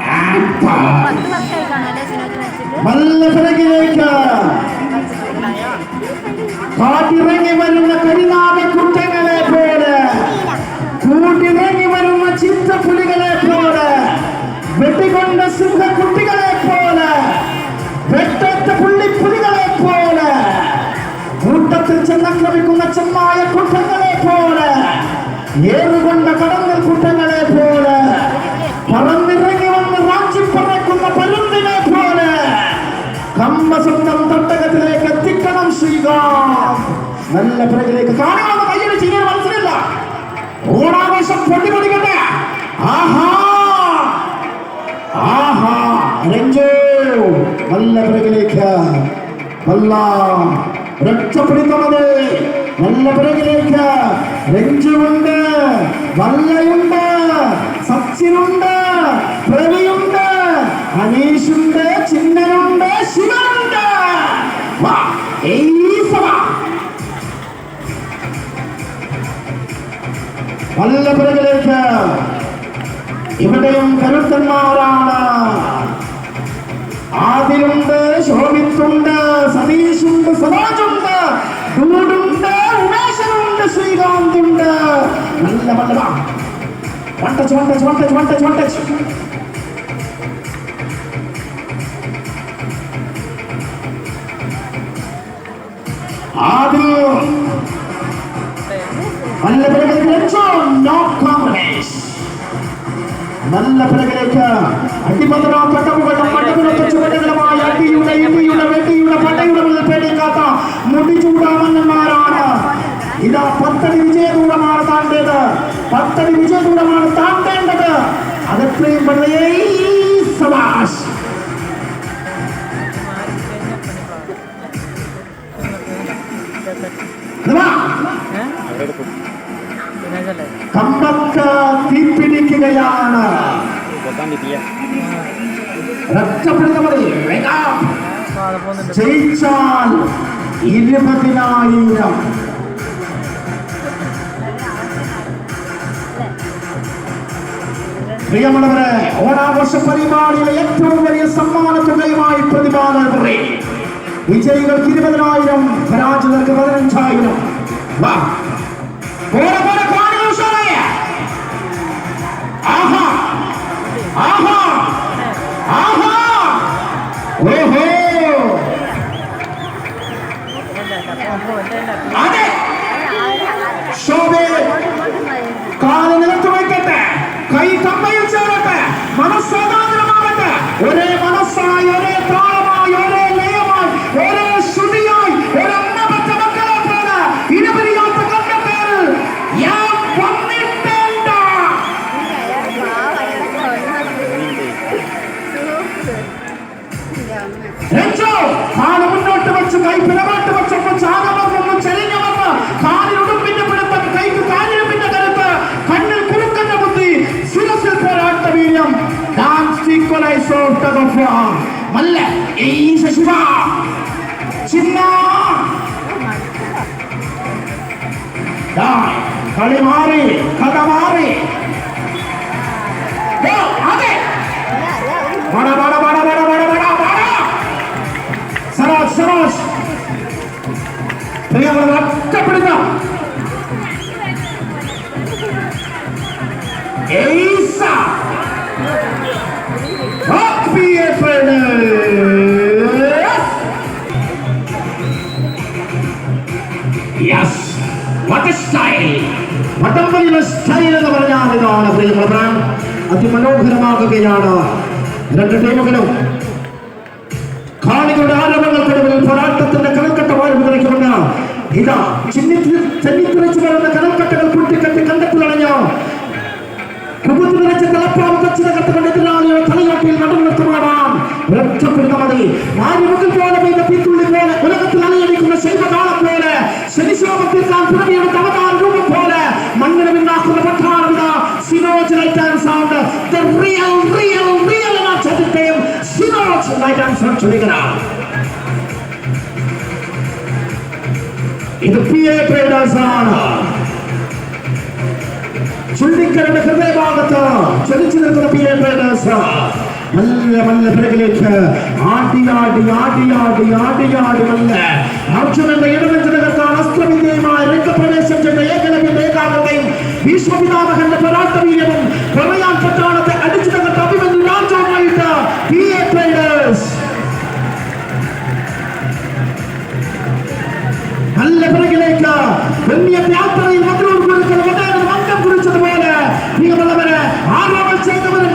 안타. 마지막 결과는 지나지나 지금. 말라 사랑해 나이카. ஏறு கொண்ட கடந்தல் கூட்டங்களே போல. பறந்திறங்கி வந்து வாட்சி பறக்கும் பருந்தினே போல. கம்ப சொந்தம் தட்டகத்திலே கத்திக்கணம் ஸ்ரீகாம். நல்ல பிறகு காரணம் கையில் செய்ய மனசில் ஓடாவேசம் பொட்டி கொடுக்கட்ட. ஆஹா! ஆஹா! ரெஞ்சோ நல்ல பிறகு வல்லாம் ரத்த பிடித்தவனே നല്ല പിറകിലേക്ക് രഞ്ജുണ്ട് വല്ലയുണ്ട് സച്ചിനുണ്ട് പ്രവിയുണ്ട് അനീഷുണ്ട് ചിന്നനുണ്ട് ശിവനുണ്ട്. നല്ല പിറകിലേക്ക് ഇവിടെയും കരുത്തന്മാരാണ്. ആദിലുണ്ട് ശോഭിത്തുണ്ട് శ్రీకాంతుండ మెల్ల మెల్లగా one touch one touch one touch one touch one touch ఆది நல்ல பிறகு நோ காங்கிரஸ் நல்ல அடிபதரா பட்டமுகளும் மட்டமும் பெற்றுக்கொண்டு அடியுள்ள പത്തടി വിജയദൂരമാണ് താണ്ടേത്. പത്തടി വിജയദൂരമാണ് താണ്ടേണ്ടത്. അതെത്രയും സവാഷ് ഇതാ, കമ്പക്ക് തീപിടിക്കുകയാണ്. രക്ഷപ്പെടുന്നവരെ ജയിച്ചാൽ ഇരുപതിനായിരം. പ്രിയമുള്ളവരെ ഓണാഘോഷ പരിപാടിയിലെ ഏറ്റവും വലിയ സമ്മാന തുകയുമായി പ്രതിപാദനവരെ വിജയികൾക്ക് ഇരുപതിനായിരം പരാജിതർക്ക് പതിനഞ്ചായിരം. വാ. ആഹാ. ആഹാ. ആഹാ. ഓഹോ. അതെ. ശോഭേ. കാൽ നിലത്ത് വയ്ക്കട്ടെ. കൈ കമ്പയിൽ 없다 덮여 말래 에이셔 시바 신나. 야 가리마리 가다마리 야 아들 바라 바라 바라 바라 바라 바라 바라 사라스 사라스. 내가 바라 짜버린다. 에이 യെസ് വാട്ട് സ്റ്റൈൽ വടംവലിയുടെ സ്റ്റൈൽ എന്ന് പറഞ്ഞാൽ ഇതാണ് പ്രിയമുള്ള അതിമനോഹരമാകുകയാണ് രണ്ട് ടീമുകളും. കാണികളുടെ ആരവങ്ങൾക്കിടയിൽ പോരാട്ടത്തിന്റെ കണക്കെട്ട വായ്പ കളിക്കുമെന്ന് ഇതാ ചിന്നി ചെന്നിത്തുറച്ചു വരുന്ന കണക്കെട്ടുകൾ കുട്ടിക്കെട്ടി കണ്ടെത്തിളഞ്ഞ കുബുത്ത് നിറച്ച തലപ്പാവ് കച്ചിത കത്തുകൊണ്ട് എതിരാളിയോ തലയോട്ടിയിൽ നടുനിർത്തുമാറാം രക്ഷപ്പെടുന്ന ரைட் ஆன்சர் சொல்லுகிறார் இது பிஏ பிரேடாஸ் சொல்லிக்கிறத ஹிருதயபாகத்தான் சொல்லிச்சிருக்கிற பிஏ பிரேடாஸ் மெல்ல மெல்ல பிறகுலேற்ற ஆட்டி ஆட்டி ஆட்டி ஆட்டி ஆட்டி ஆடி மெல்ல அர்ஜுன் என்ற இடமென்றதற்கான அஸ்திரவிதயமாய் ரெண்டு பிரவேசம் என்ற ஏகலவின் ஏகாகத்தை விஸ்வபிதாமகன் பராட்டவீரமும் நல்ல பிறகிலேக்கா வெள்ளிய யாத்திரையில் மக்கள் ஒரு கொடுக்கிற வட்டம் குறிச்சது போல. மிக வல்லவர ஆர்வம் செய்தவர்.